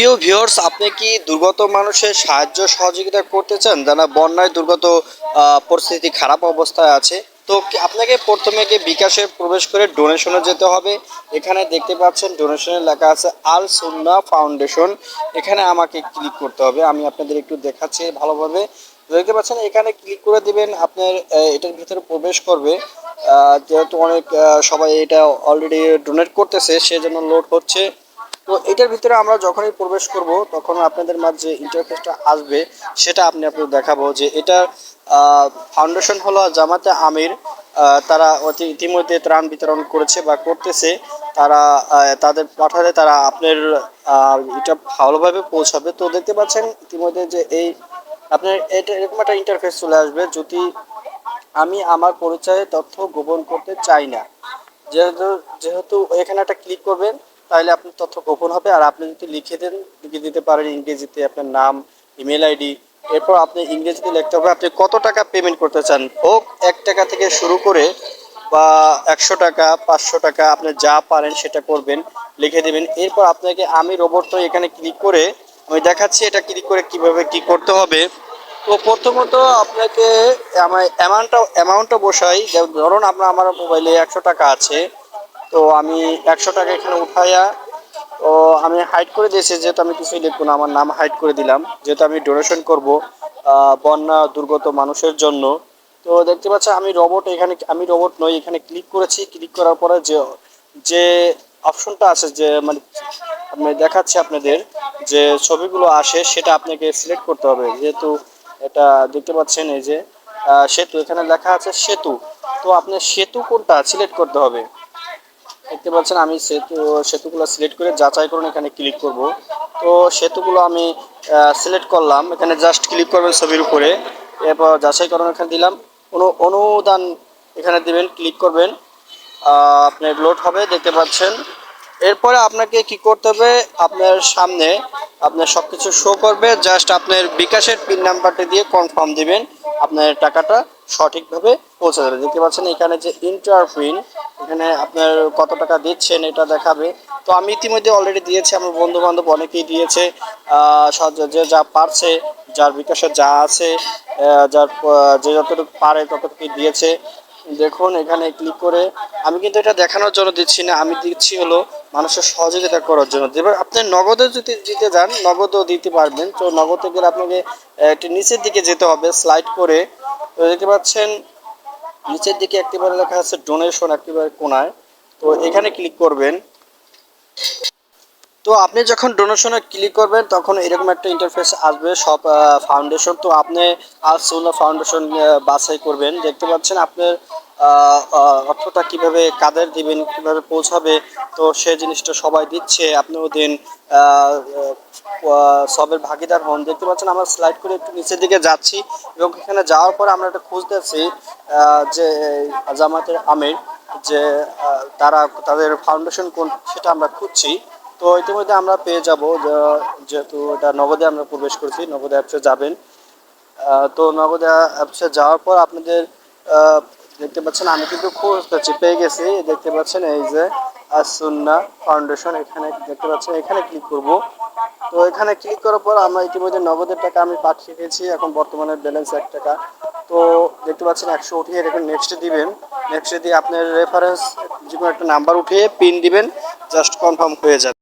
প্রিয় ভিউয়ার্স, আপনি কি দুর্গত মানুষের সাহায্য সহযোগিতা করতে চান? যারা বন্যায় দুর্গত পরিস্থিতি খারাপ অবস্থায় আছে, তো আপনাকে প্রথমে গিয়ে বিকাশে প্রবেশ করে ডোনেশনে যেতে হবে। এখানে দেখতে পাচ্ছেন ডোনেশনে লেখা আছে, আল সুন্না ফাউন্ডেশন। এখানে আমাকে ক্লিক করতে হবে। আমি আপনাদের একটু দেখাচ্ছি ভালোভাবে। দেখতে পাচ্ছেন, এখানে ক্লিক করে দিবেন, আপনার এটার ভিতরে প্রবেশ করবে। যেহেতু অনেক সবাই এটা অলরেডি ডোনেট করতেছে, সেজন্য লোড হচ্ছে। তো এটার ভিতরে আমরা যখনই প্রবেশ করব, তখন আপনাদের মাঝে ইন্টারফেসটা আসবে, সেটা আপনি আপনাদের দেখাবো যে এটা ফাউন্ডেশন হলো জামাতে আমির তারা অতি ইতিমধ্যে ত্রাণ বিতরণ করেছে বা করতেছে। তারা তাদের পাঠালে তারা আপনার এটা ভালোভাবে পৌঁছাবে। তো দেখতে পাচ্ছেন ইতিমধ্যে যে এই, আপনার এটা এরকম একটা ইন্টারফেস চলে আসবে, যদি আমি আমার পরিচয়ে তথ্য গোপন করতে চাই না। যেহেতু যেহেতু এখানে একটা ক্লিক করবেন তাহলে আপনার তথ্য গোপন হবে। আর আপনি যদি লিখে দেন, লিখে দিতে পারেন ইংরেজিতে আপনার নাম ইমেল আইডি এরপর আপনি ইংরেজিতে লিখতে হবে। আপনি কত টাকা পেমেন্ট করতে চান? হোক, এক টাকা থেকে শুরু করে বা একশো টাকা, পাঁচশো টাকা আপনি যা পারেন সেটা করবেন, লিখে দেবেন। এরপর আপনাকে আমি রোবট এখানে ক্লিক করে, আমি দেখাচ্ছি এটা ক্লিক করে কীভাবে কি করতে হবে। তো প্রথমত আপনাকে আমার অ্যামাউন্টটা অ্যামাউন্টটা বসাই। ধরুন আপনার, আমার মোবাইলে একশো টাকা আছে। তো আমি একশো টাকা এখানে উঠাইয়া, তো আমি হাইড করে দিয়েছি, যেহেতু আমি কিছুই লিখব না, আমার নাম হাইড করে দিলাম। যেহেতু আমি ডোনেশন করব বন্যা দুর্গত মানুষের জন্য। তো দেখতে পাচ্ছেন আমি রোবট এখানে, আমি রোবট নই, এখানে ক্লিক করেছি। ক্লিক করার পরে যে যে অপশনটা আছে, যে মানে আমি দেখাচ্ছি আপনাদের, যে ছবিগুলো আসে, সেটা আপনাকে সিলেক্ট করতে হবে। যেহেতু এটা দেখতে পাচ্ছেন, এই যে সেতু, এখানে লেখা আছে সেতু। তো আপনার সেতু কোনটা সিলেক্ট করতে হবে। দেখতে পাচ্ছেন, আমি সেতু, সেতুগুলো সিলেক্ট করে যাচাই করুন, এখানে ক্লিক করব। তো সেতুগুলো আমি সিলেক্ট করলাম, এখানে জাস্ট ক্লিক করবেন ছবির উপরে। এরপর যাচাই করুন এখানে দিলাম। কোনো অনুদান এখানে দিবেন ক্লিক করবেন। আপনার লোড হবে, দেখতে পাচ্ছেন। এরপরে আপনাকে কি করতে হবে, আপনার সামনে আপনার সব কিছু শো করবে জাস্ট আপনার বিকাশের পিন নাম্বারটি দিয়ে কনফার্ম দিবেন, আপনার টাকাটা সঠিকভাবে পৌঁছে যাবে। দেখতে পাচ্ছেন, এখানে যে ইন্টার পিন এখানে আপনার কত টাকা দিচ্ছেন এটা দেখাবে। তো আমি ইতিমধ্যে অলরেডি দিয়েছি, আমার বন্ধু বান্ধব অনেকেই দিয়েছে। যে যা পারছে, যার বিকাশে যা আছে যার যে যতটুকু পারে ততটুকু দিয়েছে। দেখুন, এখানে ক্লিক করে আমি কিন্তু এটা দেখানোর জন্য দিচ্ছি না, আমি দিচ্ছি হলো মানুষের সহযোগিতা করার জন্য। এবার আপনি নগদে যদি দিতে যান, নগদও দিতে পারবেন। তো নগদে গেলে আপনাকে একটু নিচের দিকে যেতে হবে স্লাইড করে। তো দেখতে পাচ্ছেন নিচের দিকে একটিবার লেখা আছে ডোনেশন একটিবার কোনায়। তো এখানে ক্লিক করবেন। তো আপনি যখন ডোনেশনে ক্লিক করবেন, তখন এরকম একটা ইন্টারফেস আসবে, সব ফাউন্ডেশন তো আপনি আল ফাউন্ডেশন বাছাই করবেন। দেখতে পাচ্ছেন আপনার অর্থটা কীভাবে কাদের দিবেন, কীভাবে পৌঁছাবে, তো সে জিনিসটা সবাই দিচ্ছে। আপনিও দিন সবের ভাগিদার হন। দেখতে পাচ্ছেন, আমরা স্লাইড করে একটু নিচের দিকে যাচ্ছি এবং এখানে যাওয়ার পর আমরা একটা খুঁজতেছি যে জামাতের আমির, যে তারা তাদের ফাউন্ডেশন কোন সেটা আমরা খুঁজছি। তো ইতিমধ্যে আমরা পেয়ে যাব যেহেতু এটা নগদে আমরা প্রবেশ করছি, নগদে অ্যাপসে যাবেন। তো নগদে অ্যাপসে যাওয়ার পর আপনাদের দেখতে পাচ্ছেন, আমি কিন্তু খুঁজতেছি পেয়ে গেছি। দেখতে পাচ্ছেন, এই যে আসুন্না ফাউন্ডেশন, এখানে দেখতে পাচ্ছেন, এখানে ক্লিক করব। তো এখানে ক্লিক করার পর আমরা ইতিমধ্যে নগদের টাকা আমি পাঠিয়ে দিয়েছি, এখন বর্তমানে ব্যালেন্স এক টাকা। তো দেখতে পাচ্ছেন, একশো উঠিয়ে রেখে নেক্সট দিবেন। নেক্সট দিয়ে আপনার রেফারেন্স যে কোনো একটা নাম্বার উঠিয়ে পিন দিবেন জাস্ট কনফার্ম হয়ে যাবে।